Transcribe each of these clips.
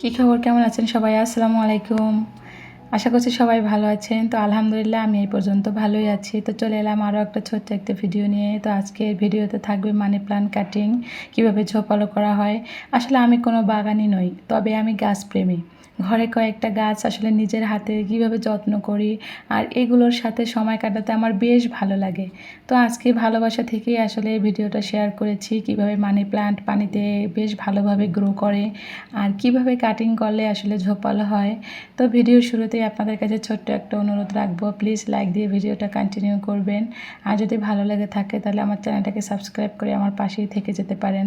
কি খবর? কেমন আছেন সবাই? আসসালামু আলাইকুম। আশা করছি সবাই ভালো আছেন। তো আলহামদুলিল্লাহ আমি এই পর্যন্ত ভালোই আছি। তো চলে এলাম আরও একটা ছোট্ট একটা ভিডিও নিয়ে। তো আজকে ভিডিওতে থাকবে মানি প্লান্ট কাটিং কীভাবে ঝোপালো করা হয়। আসলে আমি কোনো বাগানই নই, তবে আমি গাছপ্রেমী। ঘরে কয়েকটা গাছ আসলে নিজের হাতে কীভাবে যত্ন করি আর এগুলোর সাথে সময় কাটাতে আমার বেশ ভালো লাগে। তো আজকে ভালোবাসা থেকেই আসলে এই ভিডিওটা শেয়ার করেছি, কীভাবে মানি প্লান্ট পানিতে বেশ ভালোভাবে গ্রো করে আর কীভাবে কাটিং করলে আসলে ঝোপালো হয়। তো ভিডিওর শুরুতেই আপনাদের কাছে ছোট্ট একটা অনুরোধ রাখব প্লিজ লাইক দিয়ে ভিডিওটা কন্টিনিউ করবেন। আর যদি ভালো লেগে থাকে তাহলে আমার চ্যানেলটাকে সাবস্ক্রাইব করে আমার পাশেই থেকে যেতে পারেন।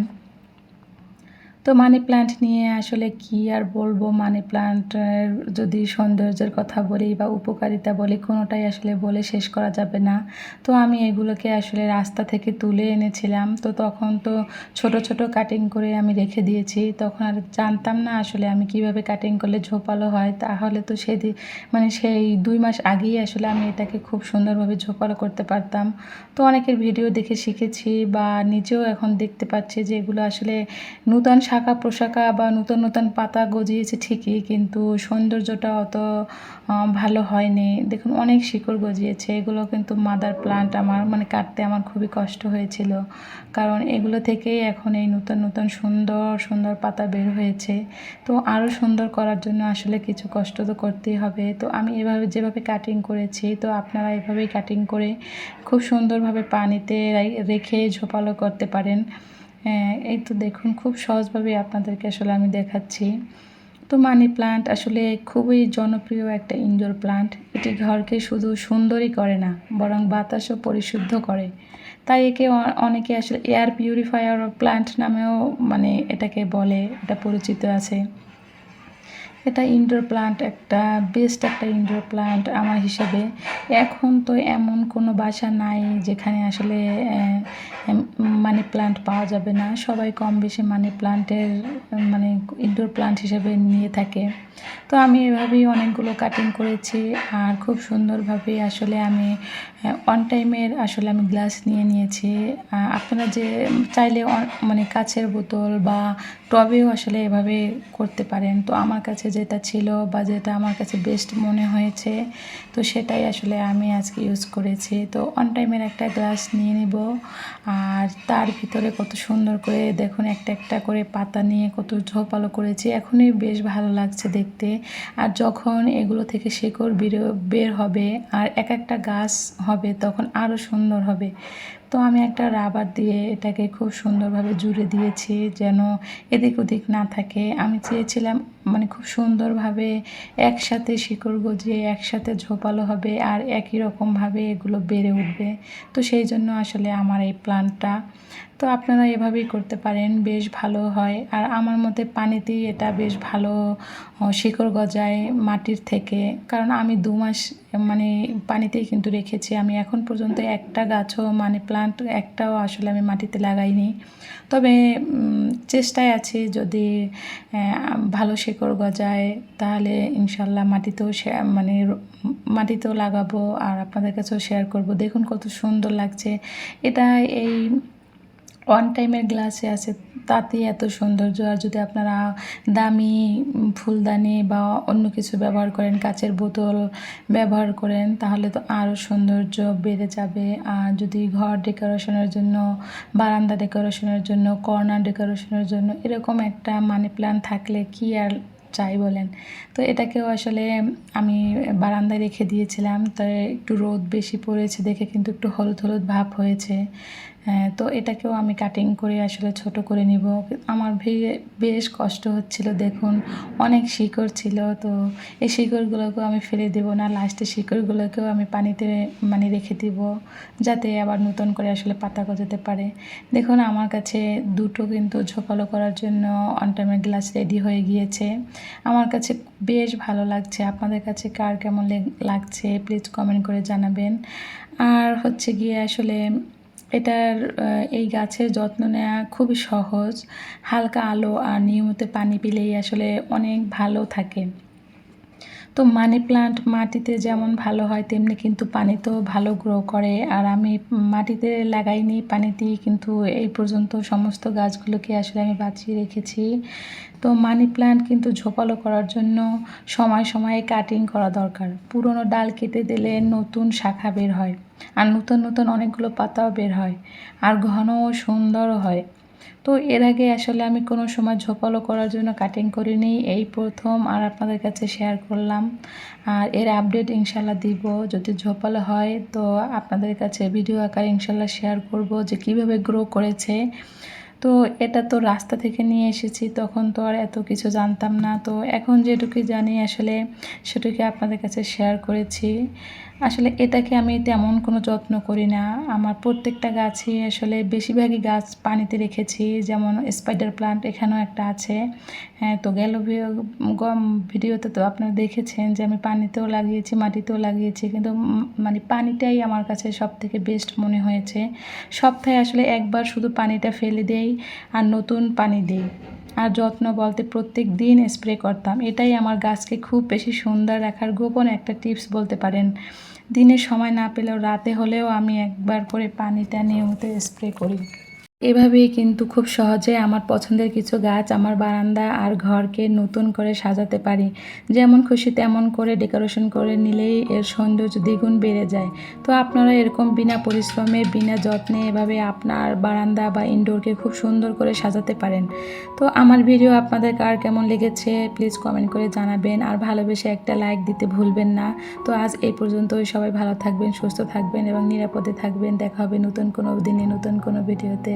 তো মানি প্ল্যান্ট নিয়ে আসলে কি আর বলব? মানি প্ল্যান্টের যদি সৌন্দর্যের কথা বলি বা উপকারিতা বলি, কোনোটাই আসলে বলে শেষ করা যাবে না। তো আমি এগুলোকে আসলে রাস্তা থেকে তুলে এনেছিলাম। তো তখন তো ছোট ছোট কাটিং করে আমি রেখে দিয়েছি। তখন আর জানতাম না আসলে আমি কীভাবে কাটিং করলে ঝোপালো হয়। তাহলে তো সেদিন মানে সেই দুই মাস আগেই আসলে আমি এটাকে খুব সুন্দরভাবে ঝোপালো করতে পারতাম। তো অনেকের ভিডিও দেখে শিখেছি বা নিজেও এখন দেখতে পাচ্ছি যে এগুলো আসলে নূতন শাখা প্রশাখা বা নতুন নতুন পাতা গজিয়েছে ঠিকই, কিন্তু সৌন্দর্যটা অত ভালো হয়নি। দেখুন, অনেক শিকড় গজিয়েছে। এগুলো কিন্তু মাদার প্লান্ট আমার মানে কাটতে আমার খুবই কষ্ট হয়েছিল। কারণ এগুলো থেকেই এখন এই নতুন নতুন সুন্দর সুন্দর পাতা বের হয়েছে। তো আরও সুন্দর করার জন্য আসলে কিছু কষ্ট তো করতেই হবে। তো আমি এভাবে, যেভাবে কাটিং করেছি, তো আপনারা এভাবেই কাটিং করে খুব সুন্দরভাবে পানিতে রেখে ঝোপালো করতে পারেন। এই তো দেখুন, খুব সহজভাবে আপনাদেরকে আসলে আমি দেখাচ্ছি। তো মানি প্লান্ট আসলে খুবই জনপ্রিয় একটা ইনডোর প্লান্ট। এটি ঘরকে শুধু সুন্দরই করে না, বরং বাতাসও পরিশুদ্ধ করে। তাই একে অনেকে আসলে এয়ার পিউরিফায়ার প্লান্ট নামেও মানে এটাকে বলে, এটা পরিচিত আছে। এটা ইনডোর প্লান্ট একটা বেস্ট একটা ইনডোর প্লান্ট আমার হিসাবে। এখন তো এমন কোনো বাসা নাই যেখানে আসলে মানি প্লান্ট পাওয়া যাবে না। সবাই কম বেশি মানি প্লান্টের মানে ইনডোর প্লান্ট হিসেবে নিয়ে থাকে। তো আমি এভাবেই অনেকগুলো কাটিং করেছি আর খুব সুন্দরভাবে আসলে আমি অন টাইমের আসলে আমি গ্লাস নিয়ে নিয়েছি। আপনারা যে চাইলে মানে কাছের বোতল বা টবেও আসলে এভাবে করতে পারেন। তো আমার কাছে যেটা ছিল বা যেটা আমার কাছে বেস্ট মনে হয়েছে, তো সেটাই আসলে আমি আজকে ইউজ করেছি। তো অন টাইমের একটা গ্লাস নিয়ে নিব, আর তার ভিতরে কত সুন্দর করে দেখুন একটা একটা করে পাতা নিয়ে কত ঝোপালো করেছি, এখনই বেশ ভালো লাগছে দেখতে। আর যখন এগুলো থেকে শেকড় বেরো হবে আর এক একটা গাছ হবে তখন আরও সুন্দর হবে। তো আমি একটা রাবার দিয়ে এটাকে খুব সুন্দরভাবে জুড়ে দিয়েছি যেন এদিক ওদিক না থাকে। আমি চেয়েছিলাম মানে খুব সুন্দরভাবে একসাথে শিকড় গজিয়ে একসাথে ঝোপালো হবে আর একই রকমভাবে এগুলো বেড়ে উঠবে। তো সেই জন্য আসলে আমার এই প্ল্যানটা তো আপনারা এভাবেই করতে পারেন, বেশ ভালো হয়। আর আমার মতে পানিতেই এটা বেশ ভালো শিকড় গজায় মাটির থেকে। কারণ আমি দু মাস মানে পানিতেই কিন্তু রেখেছি। আমি এখন পর্যন্ত একটা গাছও মানে প্লান্ট একটাও আসলে আমি মাটিতে লাগাইনি। তবে চেষ্টায় আছি যদি ভালো শিকড় গজায়, তাহলে ইনশাল্লাহ মাটিতেও মানে মাটিতেও লাগাবো। আর আপনাদের কাছেও শেয়ার করব। দেখুন কত সুন্দর লাগছে। এটা এই ওয়ান টাইমের গ্লাসে আছে তাতেই এত সৌন্দর্য। আর যদি আপনারা দামি ফুলদানি বা অন্য কিছু ব্যবহার করেন কাচের বোতল ব্যবহার করেন তাহলে তো আরও সৌন্দর্য বেড়ে যাবে। আর যদি ঘর ডেকোরেশনের জন্য বারান্দা ডেকোরেশনের জন্য কর্নার ডেকোরেশনের জন্য এরকম একটা মানি প্ল্যান্ট থাকলে কি আর চাই বলেন? তো এটাকেও আসলে আমি বারান্দায় রেখে দিয়েছিলাম তাই একটু রোদ বেশি পড়েছে দেখে কিন্তু একটু হলুদ হলুদ ভাব হয়েছে। হ্যাঁ, তো এটাকেও আমি কাটিং করে আসলে ছোট করে নিব। আমার বেশ কষ্ট হচ্ছিল, দেখুন, অনেক শিকড় ছিল, তো এই শিকড়গুলোকেও আমি ফেলে দেবো না লাস্টে শিকড়গুলোকেও আমি পানিতে মানে রেখে দিব, যাতে আবার নতুন করে আসলে পাতা গজাতে পারে। দেখুন, আমার কাছে দুটো কিন্তু ঝোপালো করার জন্য অনটাইমের গ্লাস রেডি হয়ে গিয়েছে। আমার কাছে বেশ ভালো লাগছে। আপনাদের কাছে কার কেমন লাগছে প্লিজ কমেন্ট করে জানাবেন। আর হচ্ছে গিয়ে আসলে এটার এই গাছের যত্ন নেওয়া খুবই সহজ। হালকা আলো আর নিয়মিত পানি পেলেই আসলে অনেক ভালো থাকে। তো মানি প্লান্ট মাটিতে যেমন ভালো হয়, তেমনি কিন্তু পানিতেও ভালো গ্রো করে। আর আমি মাটিতে লাগাইনি পানিতেই কিন্তু এই পর্যন্ত সমস্ত গাছগুলোকে আসলে আমি বাঁচিয়ে রেখেছি। তো মানি প্লান্ট কিন্তু ঝোপালো করার জন্য সময় সময়ে কাটিং করা দরকার। পুরনো ডাল কেটে দিলে নতুন শাখা বের হয়। আর নতুন নতুন অনেকগুলো পাতাও বের হয় আর ঘন ও সুন্দরও হয়। তো এর আগে আসলে আমি কোনো সময় ঝোপালো করার জন্য কাটিং করিনি, এই প্রথম আর আপনাদের কাছে শেয়ার করলাম। আর এর আপডেট ইনশাল্লাহ দিব। যদি ঝোপালো হয় তো আপনাদের কাছে ভিডিও আকারে ইনশাল্লাহ শেয়ার করব যে কীভাবে গ্রো করেছে। তো এটা তো রাস্তা থেকে নিয়ে এসেছি, তখন তো আর এত কিছু জানতাম না। তো এখন যেটুকু জানি আসলে সেটুকু আপনাদের কাছে শেয়ার করেছি। আসলে এটাকে আমি তেমন কোনো যত্ন করি না। আমার প্রত্যেকটা গাছই আসলে বেশিরভাগই গাছ পানিতে রেখেছি, যেমন স্পাইডার প্লান্ট এখানেও একটা আছে। হ্যাঁ তো গেল ভিডিওতে তো আপনারা দেখেছেন যে আমি পানিতেও লাগিয়েছি, মাটিতেও লাগিয়েছি। কিন্তু মানে পানিটাই আমার কাছে সব থেকে বেস্ট মনে হয়েছে। সপ্তাহে আসলে একবার শুধু পানিটা ফেলে দেই আর নতুন পানি দিই। আর যত্ন বলতে প্রত্যেক দিন স্প্রে করতাম। এটাই আমার গাছকে খুব বেশি সুন্দর রাখার গোপন একটা টিপস বলতে পারেন। দিনে সময় না পেলেও রাতে হলেও আমি একবার করে পানিটা নিয়মিত স্প্রে করি। এভাবেই কিন্তু খুব সহজে আমার পছন্দের কিছু গাছ আমার বারান্দা আর ঘরকে নতুন করে সাজাতে পারি। যেমন খুশি তেমন করে ডেকোরেশন করে নিলেই এর সৌন্দর্য দ্বিগুণ বেড়ে যায়। তো আপনারা এরকম বিনা পরিশ্রমে, বিনা যত্নে এভাবে আপনার বারান্দা বা ইনডোরকে খুব সুন্দর করে সাজাতে পারেন। তো আমার ভিডিও আপনাদের কার কেমন লেগেছে প্লিজ কমেন্ট করে জানাবেন। আর ভালোবেসে একটা লাইক দিতে ভুলবেন না। তো আজ এই পর্যন্তই। সবাই ভালো থাকবেন, সুস্থ থাকবেন এবং নিরাপদে থাকবেন। দেখা হবে নতুন কোনো দিনে, নতুন কোনো ভিডিওতে